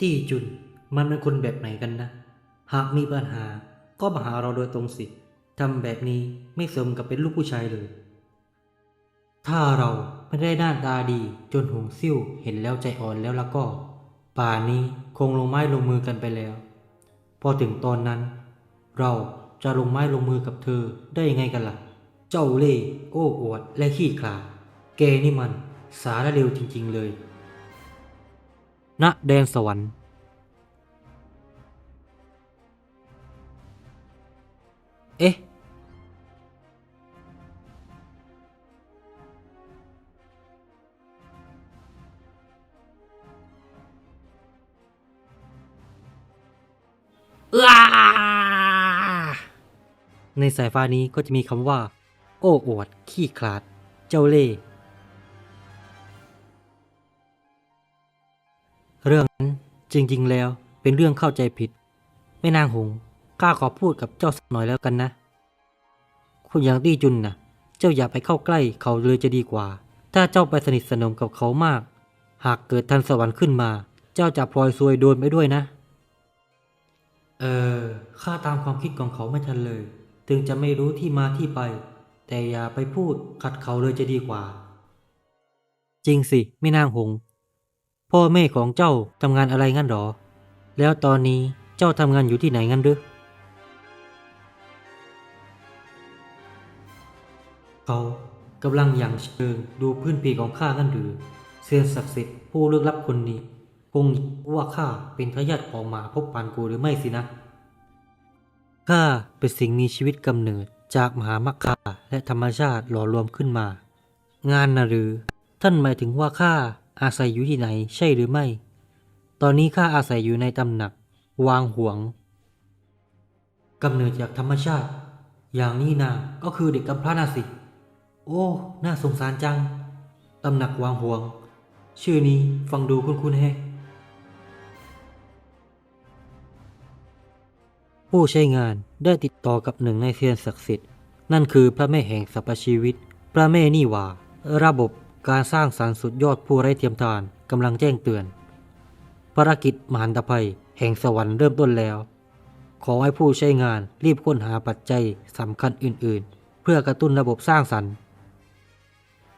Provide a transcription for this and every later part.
ตี้จุนมันเป็นคนแบบไหนกันนะ หากมีปัญหาก็มาหาเราโดยตรงสิทำแบบนี้ไม่สมกับเป็นลูกผู้ชายเลย ถ้าเราไม่ได้หน้าตาดีจนหงซิ่วเห็นแล้วใจอ่อนแล้วล้วก็ ป่านนี้คงลงไม้ลงมือกันไปแล้ว พอถึงตอนนั้น เราจะลงไม้ลงมือกับเธอได้ยังไงกันล่ะ เจ้าเล่โอ้อวดและขี้ขลาดแกนี่มันสารเร็วจริง ๆ เลย ณแดนสวรรค์ เอ๊ะอ้าในสายฟ้านี้ก็จะมีคำว่า โอ้อวด ขี้ขลาด เจ้าเล่ห์ เรื่องนั้นจริงๆแล้วเป็นเรื่องเข้าใจผิดแม่นางหงข้าขอพูดกับเจ้าสักหน่อยแล้วกันนะ คุณอย่างตี้จุนนะเจ้าอย่าไปเข้าใกล้เขาเลยจะดีกว่า ถ้าเจ้าไปสนิทสนมกับเขามาก หากเกิดทันสวรรค์ขึ้นมา เจ้าจะพลอยซวยโดนไปด้วยนะ เออข้าตามความคิดของเขาไม่ทันเลย ถึงจะไม่รู้ที่มาที่ไป แต่อย่าไปพูดขัดเขาเลยจะดีกว่า จริงสิแม่นางหง พ่อแม่ของเจ้าทำงานอะไรงั้นหรอ แล้วตอนนี้เจ้าทำงานอยู่ที่ไหนงั้นหรือเขากำลังอย่างเชิงดูพื้นเพของข้างั้นหรือเซียนศักดิ์สิทธิ์ผู้ลึกลับคนนี้ คงว่าข้าเป็นทายาทของหมาพบปานกูหรือไม่สินะข้าเป็นสิ่งมีชีวิตกำเนิดจากมหามัคคาและธรรมชาติหล่อรวมขึ้นมา งานนะหรือ ท่านหมายถึงว่าข้า อาศัยอยู่ที่ไหนใช่หรือไม่ ตอนนี้ข้าอาศัยอยู่ในตำหนัก วางห่วงกำเนิดจากธรรมชาติ อย่างนี้นาก็คือเด็กกำพร้าน่าสิ โอ้ น่าสงสารจัง ตำหนักวางห่วง ชื่อนี้ฟังดูคุ้นๆแฮะผู้ใช้งานได้ติดต่อกับหนึ่งในเซียนศักดิ์สิทธิ์ นั่นคือพระแม่แห่งสรรพชีวิต พระแม่นี่ว่า ระบบ การสร้างสรรค์สุดยอดผู้ไร้เทียมทานกำลังแจ้งเตือน ภารกิจมหันตภัยแห่งสวรรค์เริ่มต้นแล้ว ขอให้ผู้ใช้งานรีบค้นหาปัจจัยสำคัญอื่น ๆ เพื่อกระตุ้นระบบสร้างสรรค์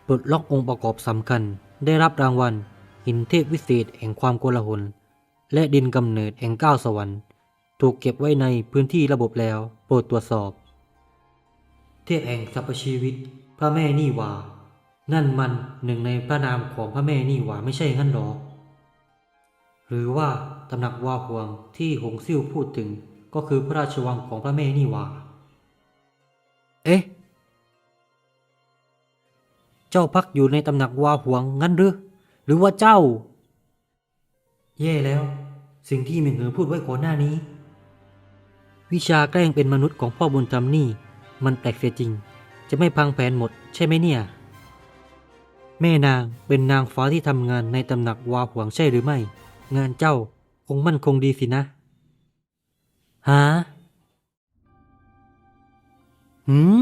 ปลดล็อกองค์ประกอบสำคัญ ได้รับรางวัล หินเทพวิเศษแห่งความโกลาหล และดินกำเนิดแห่งก้าวสวรรค์ ถูกเก็บไว้ในพื้นที่ระบบแล้ว โปรดตรวจสอบ เทพแห่งสรรพชีวิต พระแม่นี่วา นั่นมันหนึ่งในพระนามของพระแม่นี่หว่าไม่ใช่งั้นหรอ หรือว่าตำหนักวาหวงที่หงซิ่วพูดถึงก็คือพระราชวังของพระแม่นี่หว่า เอ๊ะ เจ้าพักอยู่ในตำหนักวาหวงงั้นหรือ หรือว่าเจ้า แย่แล้ว สิ่งที่เมงเหอพูดไว้ก่อนหน้านี้ วิชาแกล้งเป็นมนุษย์ของพ่อบุญธรรมนี่ มันแปลกเสียจริง จะไม่พังแผนหมดใช่ไหมเนี่ย แม่นางเป็นนางฟ้าที่ทำงานในตำหนักวาหวงใช่หรือไม่ งานเจ้าคงมั่นคงดีสินะฮะหืม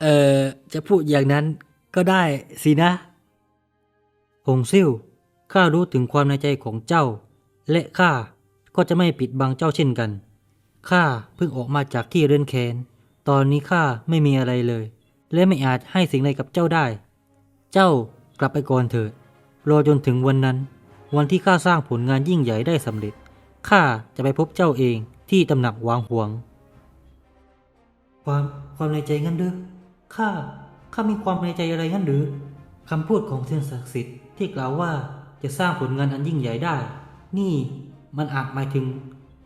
เอ่อ จะพูดอย่างนั้นก็ได้สินะ หงซิ่ว ข้ารู้ถึงความในใจของเจ้า และข้าก็จะไม่ปิดบังเจ้าเช่นกัน ข้าเพิ่งออกมาจากที่เรือนแคน ตอนนี้ข้าไม่มีอะไรเลย และไม่อาจให้สิ่งใดกับเจ้าได้ เจ้ากลับไปก่อนเถิด รอจนถึงวันนั้น วันที่ข้าสร้างผลงานยิ่งใหญ่ได้สำเร็จ ข้าจะไปพบเจ้าเองที่ตำหนักวางหวง ความความในใจงั้นหรือข้า ข้ามีความในใจอะไรงั้นหรือคำพูดของเซียนศักดิ์สิทธิ์ที่กล่าวว่าจะสร้างผลงานอันยิ่งใหญ่ได้ นี่มันอาจหมายถึง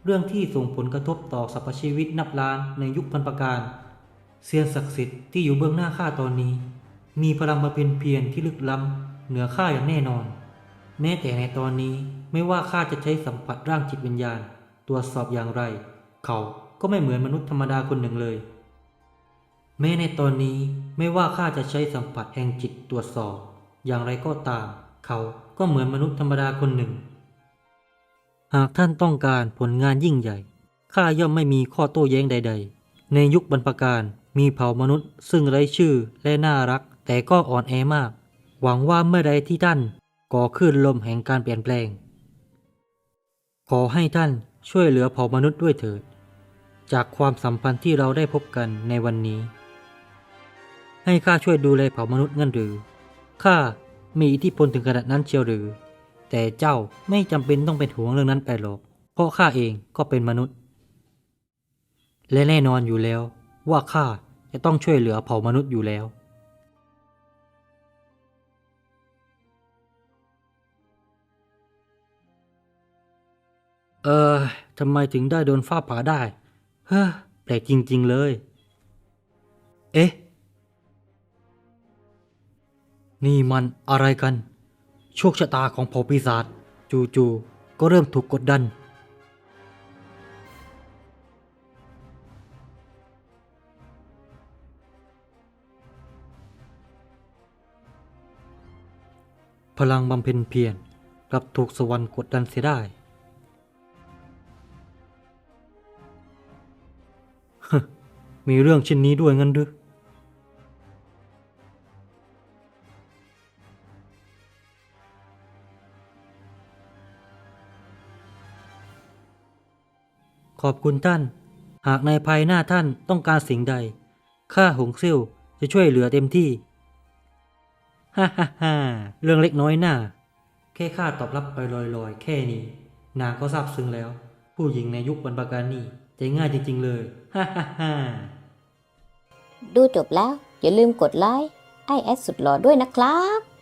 เรื่องที่ส่งผลกระทบต่อสรรพชีวิตนับล้านในยุคพันปการ เซียนศักดิ์สิทธิ์ที่อยู่เบื้องหน้าข้าตอนนี้ มีพลังมาเป็นเพียรที่ลึกล้ำเหนือข้าอย่างแน่นอน แม้แต่ในตอนนี้ไม่ว่าข้าจะใช้สัมผัสร่างจิตวิญญาณ ตรวจสอบอย่างไร เขาก็ไม่เหมือนมนุษย์ธรรมดาคนหนึ่งเลย แม้ในตอนนี้ไม่ว่าข้าจะใช้สัมผัสแห่งจิตตรวจสอบ อย่างไรก็ตาม เขาก็เหมือนมนุษย์ธรรมดาคนหนึ่ง หากท่านต้องการผลงานยิ่งใหญ่ข้าย่อมไม่มีข้อโต้แย้งใด ๆ ในยุคบรรพการ มีเผ่ามนุษย์ซึ่งไร้ชื่อและน่ารัก แต่ก็อ่อนแอมาก หวังว่าเมื่อใดที่ท่านก่อคลื่นลมแห่งการเปลี่ยนแปลง ขอให้ท่านช่วยเหลือเผ่ามนุษย์ด้วยเถิด จากความสัมพันธ์ที่เราได้พบกันในวันนี้ ให้ข้าช่วยดูแลเผ่ามนุษย์งั้นหรือข้ามีอิทธิพลถึงขนาดนั้นเชียวหรือ แต่เจ้าไม่จำเป็นต้องเป็นห่วงเรื่องนั้นไปหรอก เพราะข้าเองก็เป็นมนุษย์ และแน่นอนอยู่แล้ว ว่าข้าจะต้องช่วยเหลือเผ่ามนุษย์อยู่แล้ว เออทำไมถึงได้โดนฟ้าผ่าได้ เฮ้อแปลกจริง ๆ เลย เอ๊ะ นี่มันอะไรกัน โชคชะตาของเผ่าปีศาจจู่ๆก็เริ่มถูกกดดัน พลังบำเพ็ญเพียรกลับถูกสวรรค์กดดันเสียได้ มีเรื่องเช่นนี้ด้วยงั้นหรือขอบคุณท่าน หากในภายหน้าท่านต้องการสิ่งใด ข้าหงซิ่วจะช่วยเหลือเต็มที่ ฮ่าฮ่าฮ่าเรื่องเล็กน้อยหน่าแค่ข้าตอบรับไปลอยๆ แค่นี้ นางก็ซาบซึ้งแล้ว ผู้หญิงในยุคบรรพการนี่ใจง่ายจริง ๆ เลยฮ่าฮ่าฮ่าดูจบแล้ว อย่าลืมกดไลค์ไอแอดสุดหล่อด้วยนะครับ